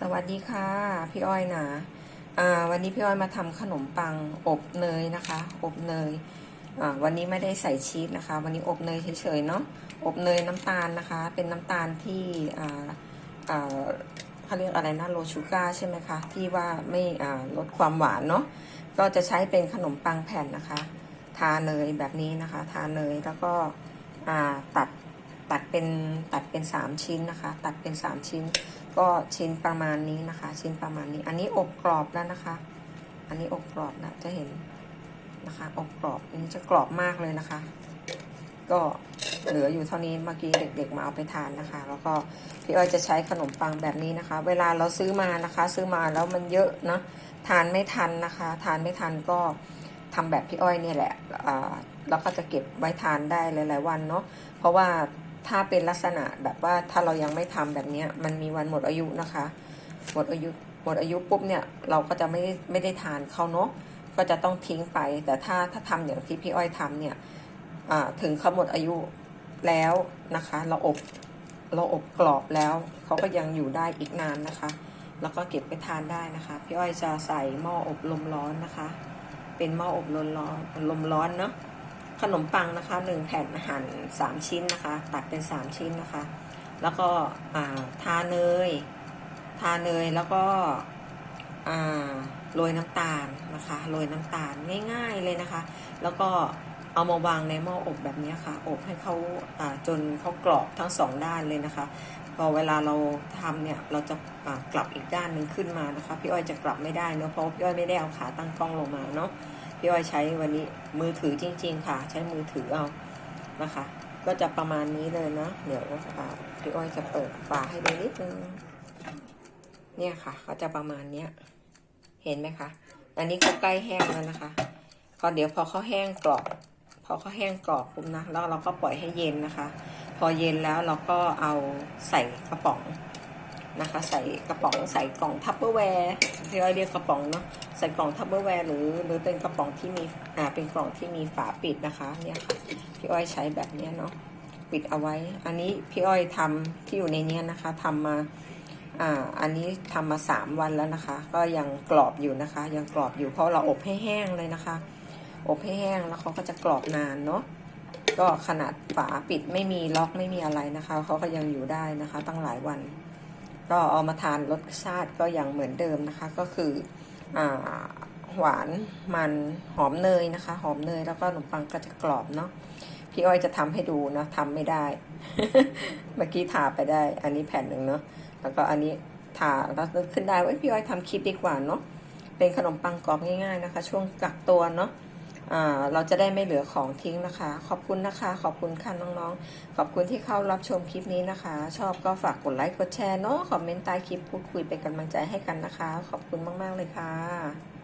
สวัสดีค่ะ พี่อ้อยนะอ่าวันนี้พี่อ้อยมาทำขนมปังอบเนยนะคะ อบเนยอ่าวันนี้ไม่ได้ใส่ชีสนะคะ วันนี้อบเนยเฉยๆเนาะอบเนยน้ำตาลนะคะ เป็นน้ำตาลที่อ่าอ่าเขาเรียกอะไรนะโลชูก้าใช่ไหมคะ ที่ว่าไม่อ่าลดความหวานเนาะก็จะใช้เป็นขนมปังแผ่นนะคะ ทาเนยแบบนี้นะคะ ทาเนยแล้วก็อ่าตัดตัดเป็นตัดเป็นสามชิ้นนะคะ ตัดเป็นสามชิ้น ก็ชิ้นประมาณนี้นะคะ ชิ้นประมาณนี้ อันนี้อบกรอบแล้วนะคะ อันนี้อบกรอบนะจะเห็นนะคะอบกรอบอันนี้จะกรอบมากเลยนะคะ ก็เหลืออยู่เท่านี้เมื่อกี้เด็ก ๆ มาเอาไปทานนะคะ แล้วก็พี่อ้อยจะใช้ขนมปังแบบนี้นะคะ เวลาเราซื้อมานะคะ ซื้อมาแล้วมันเยอะนะทานไม่ทันนะคะ ทานไม่ทันก็ทำแบบพี่อ้อยเนี่ยแหละแล้วก็จะเก็บไว้ทานได้หลาย ๆ วันเนาะเพราะว่า ถ้าเป็นลักษณะแบบว่าถ้าเรายังไม่ทำแบบเนี้ยมันมีวันหมดอายุนะคะ หมดอายุหมดอายุปุ๊บเนี่ยเราก็จะไม่ไม่ได้ทานเขาเนาะก็จะต้องทิ้งไป แต่ถ้าถ้าทำอย่างที่พี่อ้อยทำเนี่ยถึงเขาหมดอายุแล้วนะคะ เราอบเราอบกรอบแล้วเขาก็ยังอยู่ได้อีกนานนะคะ แล้วก็เก็บไปทานได้นะคะ พี่อ้อยจะใส่หม้ออบลมร้อนนะคะ เป็นหม้ออบลมร้อนลมร้อนเนาะ ขนมปังนะคะหนึ่งแผ่นหั่นสามชิ้นนะคะ ตัดเป็นสามชิ้นนะคะ แล้วก็ทาเนย ทาเนยแล้วก็โรยน้ำตาลนะคะโรยน้ำตาลง่ายๆเลยนะคะ แล้วก็เอามาวางในหม้ออบแบบนี้ค่ะ อบให้เขาาจนเขากรอบทั้งสองด้านเลยนะคะ พอเวลาเราทำเนี่ยเราจะากลับอีกด้านหนึ่งขึ้นมานะคะ พี่อ้อยจะกลับไม่ได้เนาะเพราะพี่อ้อยไม่ได้เอาขาตั้งกล้องลงมาเนาะ พี่อ้อยใช้วันนี้มือถือจริง ๆ ค่ะ ใช้มือถือเอานะคะ ก็จะประมาณนี้เลยเนาะเดี๋ยวพี่อ้อยจะเปิดฝาให้ดูนิดนึงเนี่ยค่ะ ก็จะประมาณเนี้ย เห็นไหมคะ อันนี้ก็ใกล้แห้งแล้วนะคะพอเดี๋ยวพอเขาแห้งกรอบพอเขาแห้งกรอบปุ๊บนะแล้วเราก็ปล่อยให้เย็นนะคะ พอเย็นแล้วเราก็เอาใส่กระป๋องนะคะ ใส่กระป๋องใส่กล่องทัพเปอร์แวร์ที่เราเรียกกระป๋องเนาะ ส่กล่องทัพเปอร์แวร์หรือหรือเป็นกระป๋องที่มีอ่าเป็นกล่องที่มีฝาปิดนะคะเนี่ยค่ะพี่อ้อยใช้แบบเนี้ยเนาะปิดเอาไว้ อันนี้พี่อ้อยทำที่อยู่ในเนี้ยนะคะทำมาอ่าอันนี้ทำมาสามวันแล้วนะคะ ก็ยังกรอบอยู่นะคะ ยังกรอบอยู่เพราะเราอบให้แห้งเลยนะคะ อบให้แห้งแล้วเขาก็จะกรอบนานเนาะก็ขนาดฝาปิดไม่มีล็อกไม่มีอะไรนะคะเขาก็ยังอยู่ได้นะคะ ตั้งหลายวัน ก็เอามาทานรสชาติก็ยังเหมือนเดิมนะคะ ก็คือ หวานมันหอมเนยนะคะ หอมเนยแล้วก็ขนมปังก็จะกรอบเนาะพี่อ้อยจะทำให้ดูนะทำไม่ได้ เมื่อกี้ทาไปได้ อันนี้แผ่นหนึ่งเนาะแล้วก็อันนี้ทาแล้วขึ้นได้ว่าพี่อ้อยทำคลิปดีกว่าเนาะเป็นขนมปังกรอบง่ายๆนะคะ ช่วงกักตัวเนาะ เราจะได้ไม่เหลือของทิ้งนะคะ ขอบคุณนะคะ ขอบคุณค่ะน้องๆ ขอบคุณที่เข้ารับชมคลิปนี้นะคะ ชอบก็ฝากกดไลค์กดแชร์เนาะคอมเมนต์ใต้คลิปพูดคุยเป็นกำลังใจให้กันนะคะ ขอบคุณมากๆเลยค่ะ